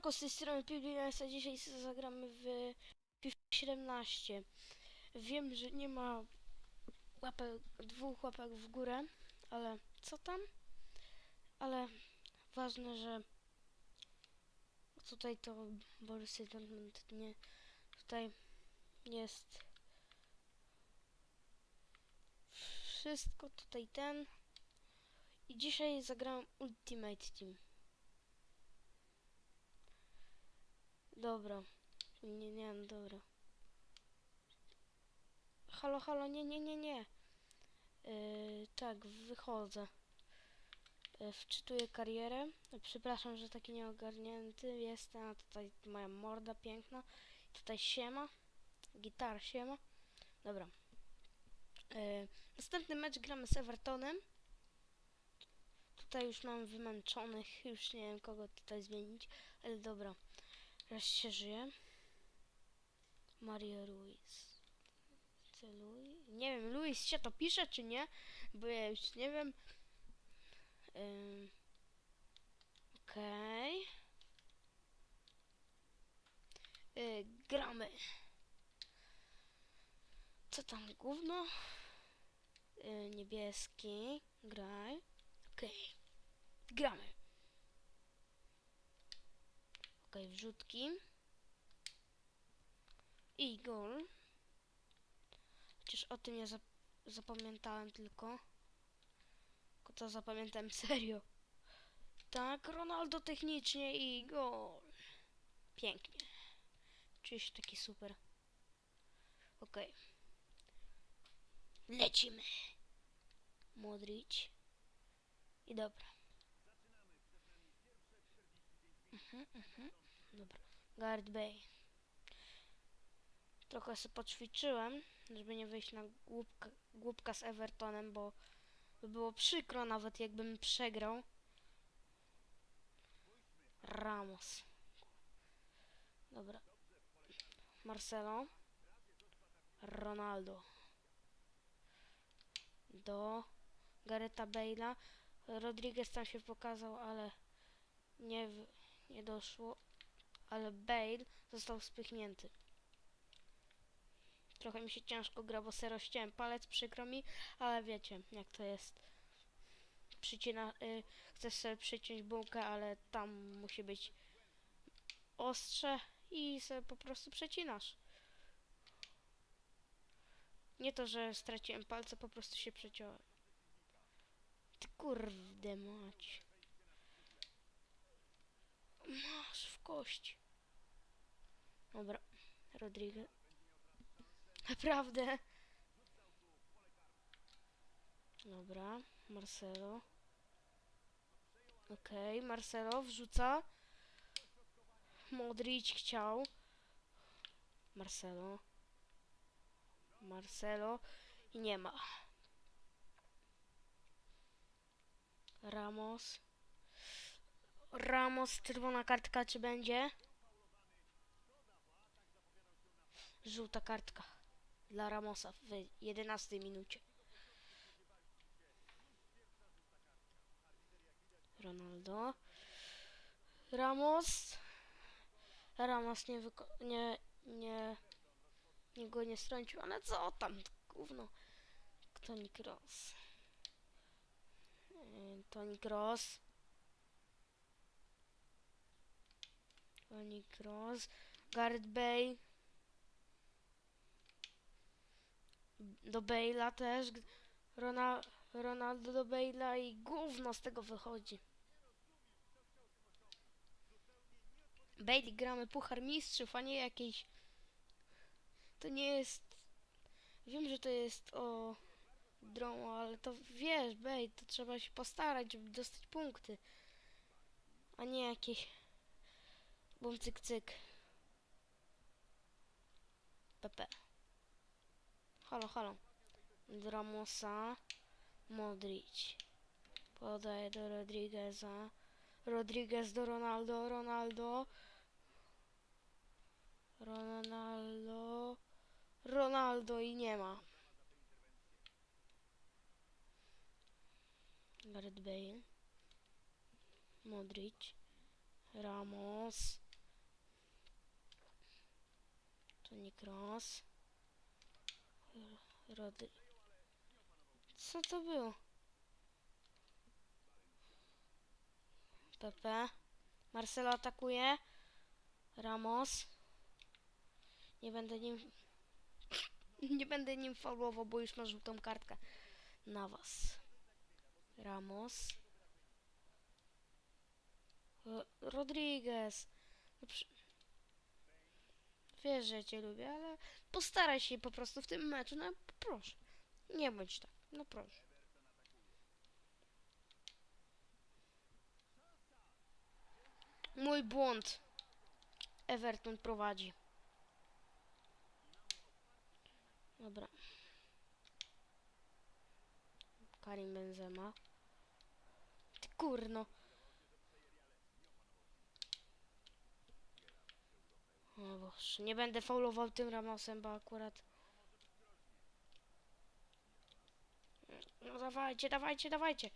Siemanko, z tej strony PBS, a dzisiaj zagramy w FIFA 17. Wiem, że nie ma łapek, dwóch łapek w górę, ale co tam? Ale ważne, że tutaj to Borussia Dortmund nie, tutaj jest wszystko tutaj ten i dzisiaj zagram Ultimate Team. Dobra. Nie, nie, no dobra. Halo, halo, nie, nie, nie, nie. Yy, tak, wychodzę. Yy, wczytuję karierę. Przepraszam, że taki nieogarnięty jestem, a tutaj moja morda piękna. Tutaj siema. Gitar siema. Dobra. Yy, następny mecz gramy z Evertonem. Tutaj już mam wymęczonych, już nie wiem kogo tutaj zmienić, ale dobra. Raz się żyje. Maria Ruiz. Luis? Nie wiem, Luis się to pisze czy nie? Bo ja już nie wiem. Ym. Okej. Y, gramy. Co tam gówno? Y, niebieski. Graj. Okej. Gramy. Okej, wrzutki. I gol. Chociaż o tym nie zap zapamiętałem tylko. Tylko to zapamiętałem serio. Tak, Ronaldo technicznie i gol. Pięknie. Czuję się taki super. Okej. Lecimy. Modric. I dobra. Mhm, mhm. Dobra. Guard Bay. Trochę sobie poćwiczyłem, żeby nie wyjść na głupka, głupka z Evertonem, bo by było przykro nawet jakbym przegrał. Ramos. Dobra. Marcelo. Ronaldo. Do Gareta Bale'a. Rodriguez tam się pokazał, ale nie, nie doszło. Ale Bale został spychnięty. Trochę mi się ciężko gra, bo se rozciąłem palec, przykro mi, ale wiecie, jak to jest. Przycina, y, chcesz sobie przyciąć bułkę, ale tam musi być ostrze i sobie po prostu przecinasz. Nie to, że straciłem palce, po prostu się przeciąłem. Ty kurde mać. Masz w kość. Dobra, Rodriguez. Naprawdę. Dobra, Marcelo. Okej, Marcelo wrzuca. Modric chciał. Marcelo. Marcelo. I nie ma. Ramos. Ramos, czerwona kartka, czy będzie? Żółta kartka dla Ramosa w 11 minucie. Ronaldo. Ramos. Ramos nie nie... nie... nie go nie strącił, ale co tam, gówno. Kroos. Yy, Toni Kroos. Toni Kroos. Gareth Bale. Do Bale'a też. Ronaldo do Bale'a i gówno z tego wychodzi. Bale gramy Puchar Mistrzów, a nie jakiejś... To nie jest... Wiem, że to jest o... Dromo, ale to wiesz, Bale, to trzeba się postarać, żeby dostać punkty. A nie jakieś... Bum cyk cyk. PP. Halo, halo. Dramosa. Modric. Podaje do Rodrigueza. Rodriguez do Ronaldo. Ronaldo. Ronaldo. Ronaldo i nie ma. Gareth Bale. Modric. Ramos. Toni Kroos. Rodry... Co to było? Pepe. Marcelo atakuje. Ramos. Nie będę nim... Nie będę nim faulował, bo już ma żółtą kartkę. Na was. Ramos. Ro- Rodriguez. No przy... Wiesz, że cię lubię, ale postaraj się po prostu w tym meczu. No proszę. Nie bądź tak. No proszę. Mój błąd. Everton prowadzi. Dobra. Karim Benzema. Ty kurno. O Boże, nie będę faulował tym Ramosem, bo akurat... No dawajcie, dawajcie, dawajcie.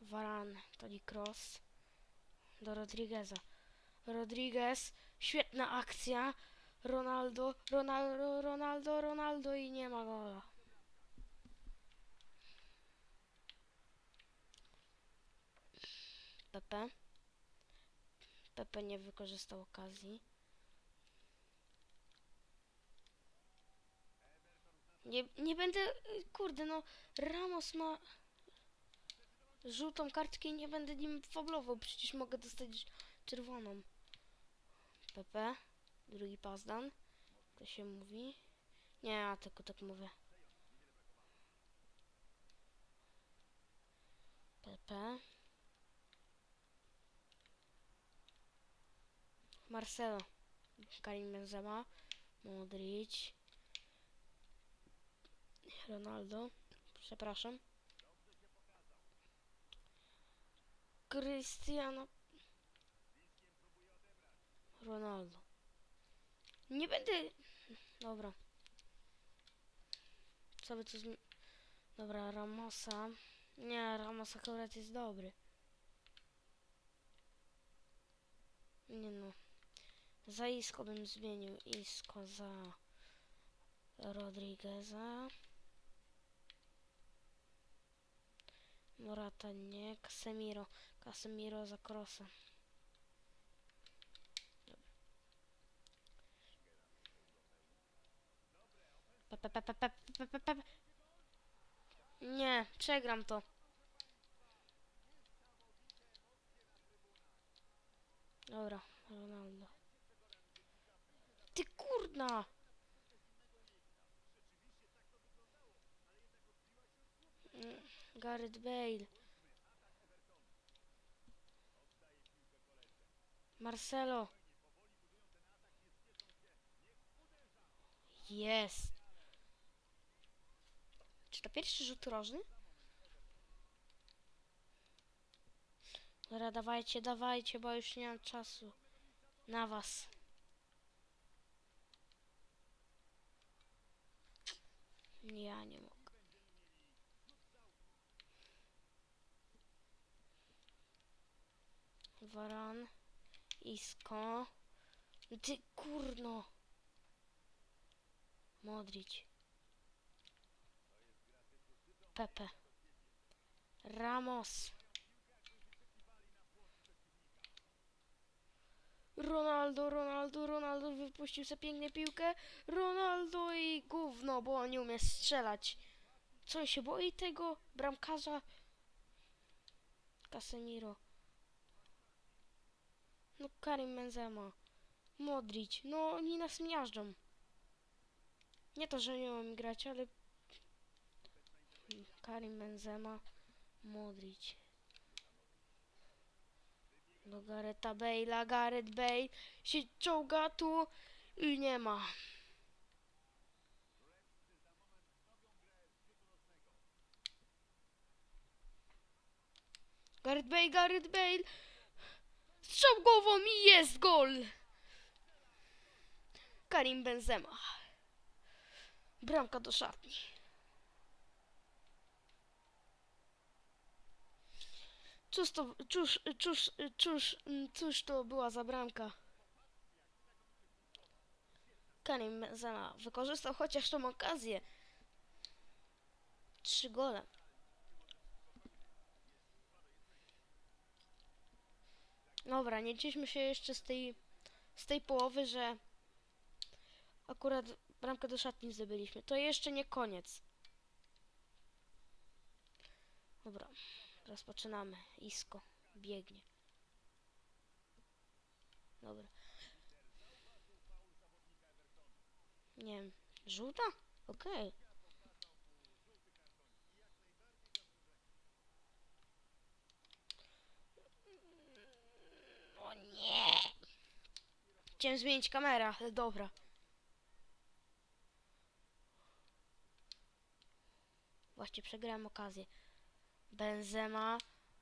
Varan, Toni Cross. Do Rodrigueza. Rodriguez, świetna akcja. Ronaldo, Ronaldo, Ronaldo, Ronaldo i nie ma gola. Pepe. Pepe nie wykorzystał okazji. Nie, nie będę, kurde no, Ramos ma żółtą kartkę i nie będę nim fablował, przecież mogę dostać czerwoną. Pepe, drugi pasdan, to się mówi. Nie, ja tylko tak mówię. Pepe. Marcelo, Karim Benzema, Modric, Ronaldo, przepraszam. Cristiano Ronaldo. Nie będę... Dobra. Co by tu zmi... Dobra, Ramosa. Nie, Ramos akurat jest dobry. Nie no. Za Isco bym zmienił. Isco za Rodrigueza. Morata nie. Casemiro. Casemiro za Krosa. Nie, przegram to. Dobra, Ronaldo. Ty kurna! Gareth Bale. Marcelo. Jest. Czy to pierwszy rzut rożny? Dobra, dawajcie, dawajcie, bo już nie mam czasu. Na was. Ja nie mogę. Varan. Isko. Ty kurno. Modric. Pepe. Ramos. Ronaldo, Ronaldo, Ronaldo wypuścił sobie pięknie piłkę. Ronaldo i gówno, bo on nie umie strzelać. Co się boi tego bramkarza? Casemiro. No Karim Benzema. Modric. No oni nas miażdżą. Nie to, że nie umiem grać, ale... Karim Benzema. Modric. Do Gareta Bale'a. Gareth Bale się czołga tu i nie ma. Gareth Bale, Gareth Bale. Strzał głową i jest gol. Karim Benzema. Bramka do szatni. Cóż to, cóż, cóż, cóż, cóż to była za bramka? Karim Benzema wykorzystał chociaż tą okazję. Trzy gole. Dobra, nie cieszmy się jeszcze z tej, z tej połowy, że akurat bramkę do szatni zdobyliśmy. To jeszcze nie koniec. Dobra, rozpoczynamy. Isko biegnie. Dobra. Nie wiem, żółta? Okej. O nie! Chciałem zmienić kamerę, ale dobra. Właśnie przegrałem okazję. Benzema,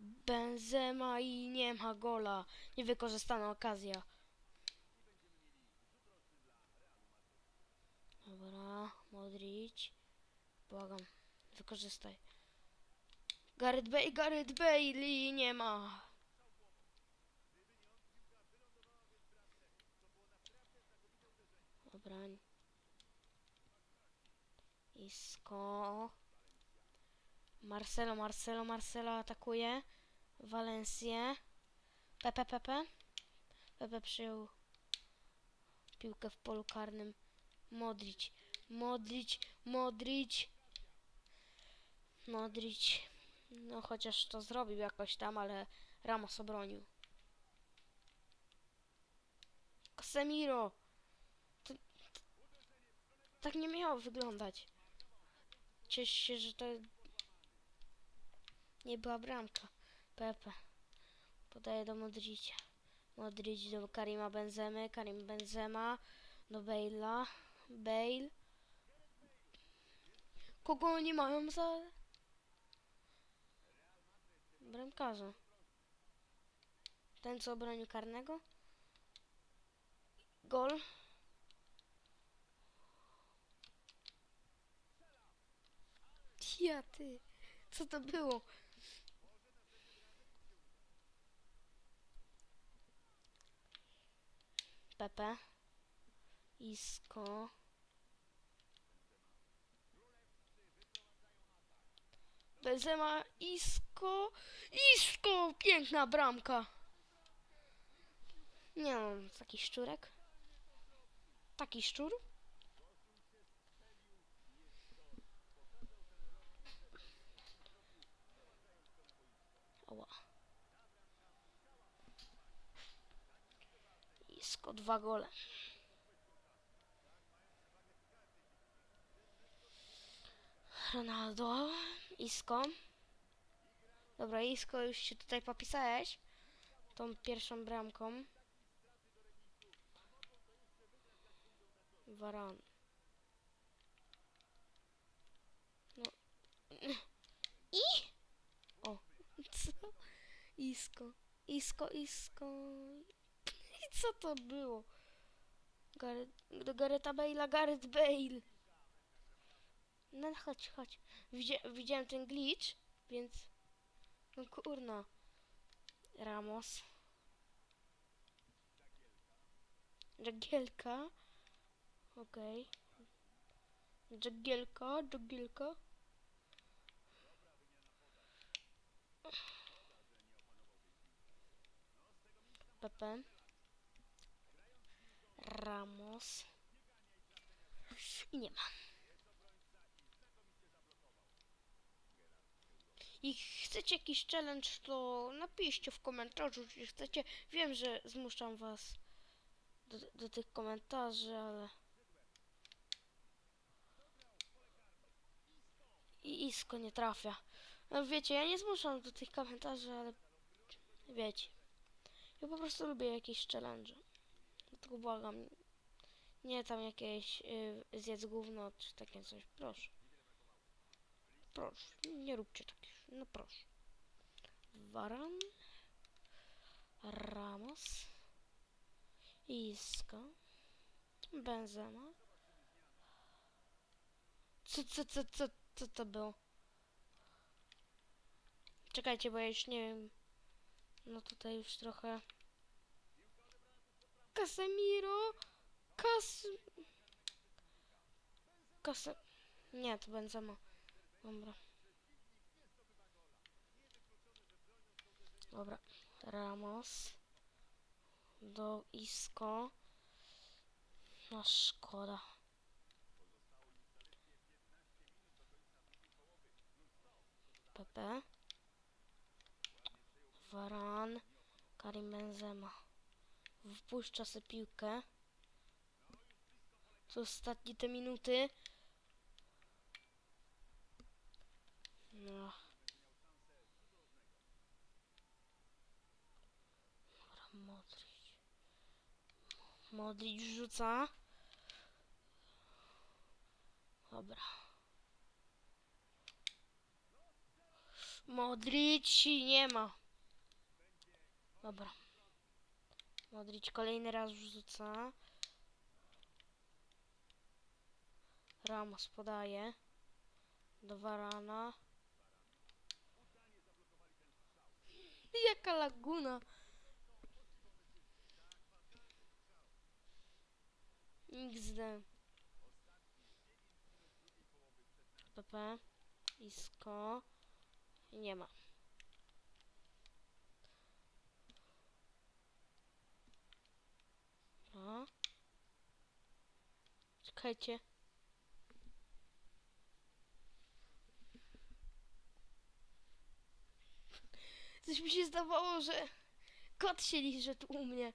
Benzema i nie ma gola. Niewykorzystana okazja. Dobra, Modric. Błagam, wykorzystaj. Gareth Bale, Gareth Bale i nie ma. Dobra. Isco. Marcelo, Marcelo, Marcelo atakuje. Valencję. Pepe, Pepe. Pepe przyjął piłkę w polu karnym. Modric, Modric, Modric. Modric. No chociaż to zrobił jakoś tam, ale Ramos obronił. Casemiro. Tak nie miało wyglądać. Cieszę się, że to nie była bramka. Pepe. Podaje do Modricia. Modric do Karima Benzemy. Karim Benzema do Bale'a. Bale. Kogo oni mają za... Bramkarza. Ten, co obronił karnego? Gol. Ja ty. Co to było? Pepe. Isko. Benzema, Isko. Isko! Piękna bramka. Nie no, taki szczurek. Taki szczur. Oła. Isko, dwa gole. Ronaldo, Isko. Dobra, Isko, już się tutaj popisałeś. Tą pierwszą bramką. Varan. No. I? O. Co? Isko. Isko, Isko. I co to było? Gareth, do Gareta Bale'a, Gareth Bale. No chodź, chodź. Widzia, widziałem ten glitch, więc... No kurna. Ramos. Jagielka. Okej. Jagielka, Jagielka. Pepe. Ramos. I nie ma. I chcecie jakiś challenge, to napiszcie w komentarzu, czy chcecie. Wiem, że zmuszam was do, do tych komentarzy, ale... I Isko nie trafia. No wiecie, ja nie zmuszam do tych komentarzy, ale wiecie. Ja po prostu lubię jakieś challenge. Dlatego błagam. Nie tam jakieś y, zjedz gówno, czy takie coś. Proszę. Proszę. Nie róbcie takich. No proszę. Varan. Ramos. Isco. Benzema. Co, co, co, co, co to było? Czekajcie, bo ja już nie wiem. No tutaj już trochę... Casemiro! Kas... Kasę... Nie, to Benzema. Dobra. Dobra. Ramos. Do Isco. No szkoda. Pepe. Varan. Karim Benzema. Wpuszcza sobie piłkę. To ostatnie te minuty. No. Dobra, Modric. Modric rzuca. Dobra. Modric nie ma. Dobra. Modric kolejny raz rzuca. Ramos podaje. Do Varana. Jaka laguna. XD. PP. Isko. Nie ma. Dobra. Czekajcie. Coś mi się zdawało, że kot się liże tu u mnie.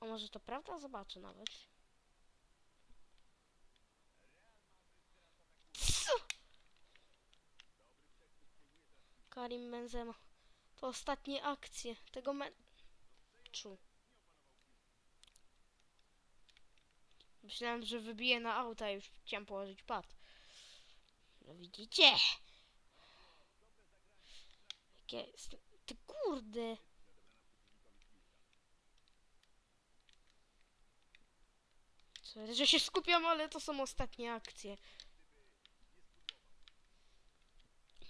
A może to prawda? Zobaczę nawet. Co? Karim Benzema. To ostatnie akcje tego meczu. Myślałem, że wybiję na auta i już chciałem położyć pad. No widzicie? Jakie. Ty kurde! Że się skupiam, ale to są ostatnie akcje.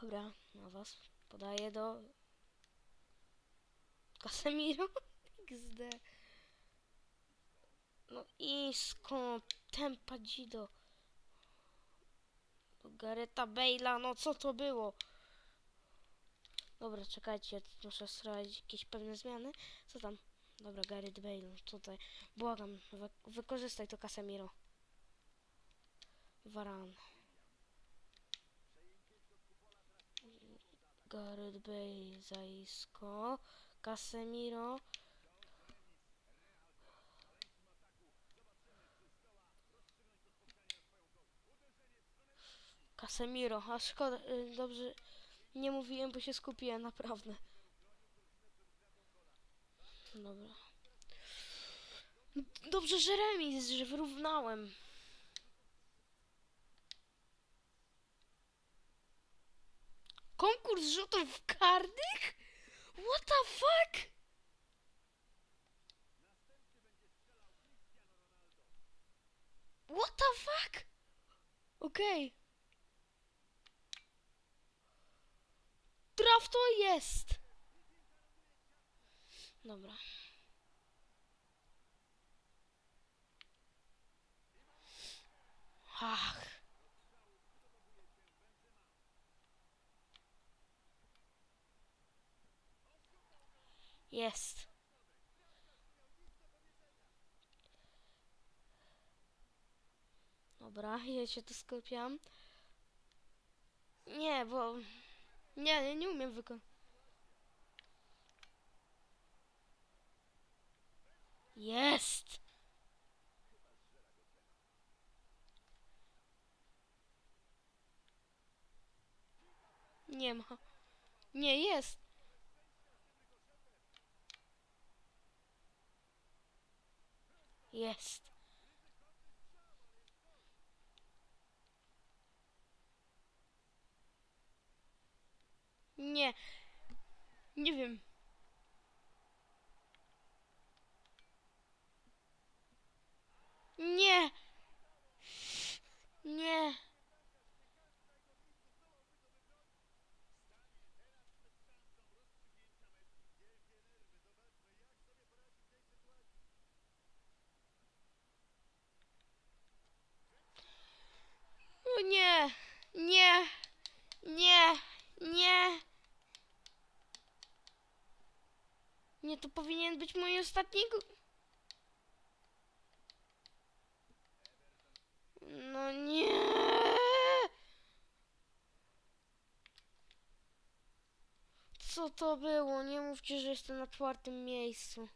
Dobra, na was podaję do... Casemiro? XD. No i skąd? Tempa Dzido. Do Gareta Bale'a, no co to było? Dobra, czekajcie, muszę sprawdzić jakieś pewne zmiany. Co tam? Dobra, Gareth Bale, tutaj. Błagam, wy wykorzystaj to Casemiro. Varan. Gareth Bale, Zaisko. Casemiro. Casemiro, a szkoda, y, dobrze, nie mówiłem, bo się skupiłem, naprawdę. Dobra. Dobrze, że remis, że wyrównałem. Konkurs rzutów karnych? What the fuck? What the fuck? Okej. Traf to jest. Dobra. Ach. Jest. Dobra, ja się tu skupiam. Nie, bo... Nie, nie, nie umiem wykonać. Jest! Nie ma. Nie, jest. Jest. Nie. Nie wiem. Nie. Nie. O nie. Nie. To powinien być mój ostatni... No nie! Co to było? Nie mówcie, że jestem na czwartym miejscu.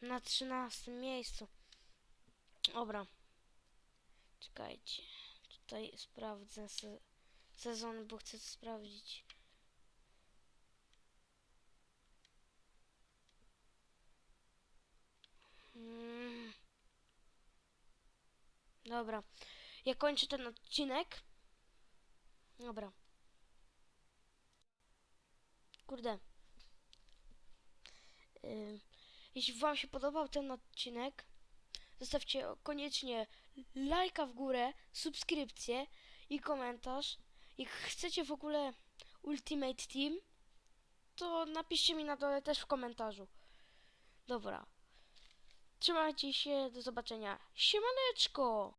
Na trzynastym miejscu. Dobra. Czekajcie. Tutaj sprawdzę se sezon, bo chcę sprawdzić. Mm. Dobra. Ja kończę ten odcinek. Dobra. Kurde. Jeśli Wam się podobał ten odcinek, zostawcie koniecznie lajka w górę, subskrypcję i komentarz. Jak chcecie w ogóle Ultimate Team, to napiszcie mi na dole też w komentarzu. Dobra. Trzymajcie się, do zobaczenia. Siemaneczko!